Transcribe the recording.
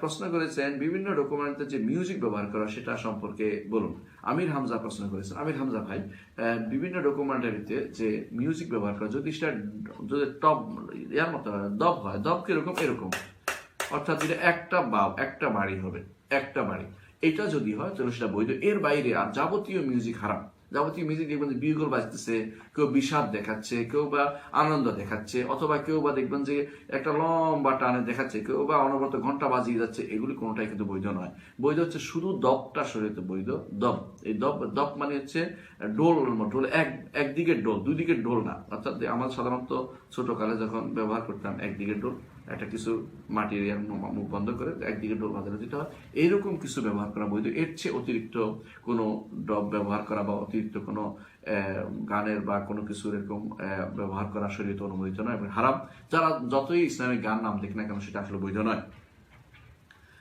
প্রশ্ন করেছেন, বিভিন্ন ডকুমেন্টে যে মিউজিক ব্যবহার করা সেটা সম্পর্কে বলুন। আমির হামজা প্রশ্ন করেছেন। আমির হামজা ভাই বিভিন্ন ডকুমেন্টারিতে যে মিউজিক ব্যবহার করা যদি সেটা যদি টপ, ইয়ার মতো দব হয়, দব কীরকম, এরকম। অর্থাৎ যেটা একটা বাও একটা বাড়ি হবে, একটা বাড়ি। এটা যদি হয়, তাহলে সেটা বৈধ। এর বাইরে আর যাবতীয় মিউজিক হারাম। যাবতীয় মিউজিক দেখবেন যে বিউগল বাজতেছে, কেউ বিষাদ দেখাচ্ছে, কেউ বা আনন্দ দেখাচ্ছে, অথবা কেউ বা দেখবেন যে একটা লম্বা টানে দেখাচ্ছে, কেউ বা অনবরত ঘণ্টা বাজিয়ে যাচ্ছে, এগুলি কোনোটাই কিন্তু বৈধ নয়। বৈধ হচ্ছে শুধু দবটা শরীরে বৈধ দব এই দব দপ মানে হচ্ছে ডোল ডোল এক, একদিকের ডোল দুই দিকের ডোল না। অর্থাৎ আমরা সাধারণত ছোট কালে যখন ব্যবহার করতাম একদিকের ডোল একটা কিছু মাটির মুখ বন্ধ করে একদিকে ডোল বাজারে দিতে হয় এইরকম কিছু ব্যবহার করা বৈধ। এর চেয়ে অতিরিক্ত কোনো ডব ব্যবহার করা বা অতিরিক্ত কোনো আহ, গানের বা কোনো কিছু এরকম ব্যবহার করা শরীর অনুমোদিত নয় এবং হারাম। যারা যতই ইসলামিক গান নাম দেখ না কেন সেটা আসলে বৈধ নয়।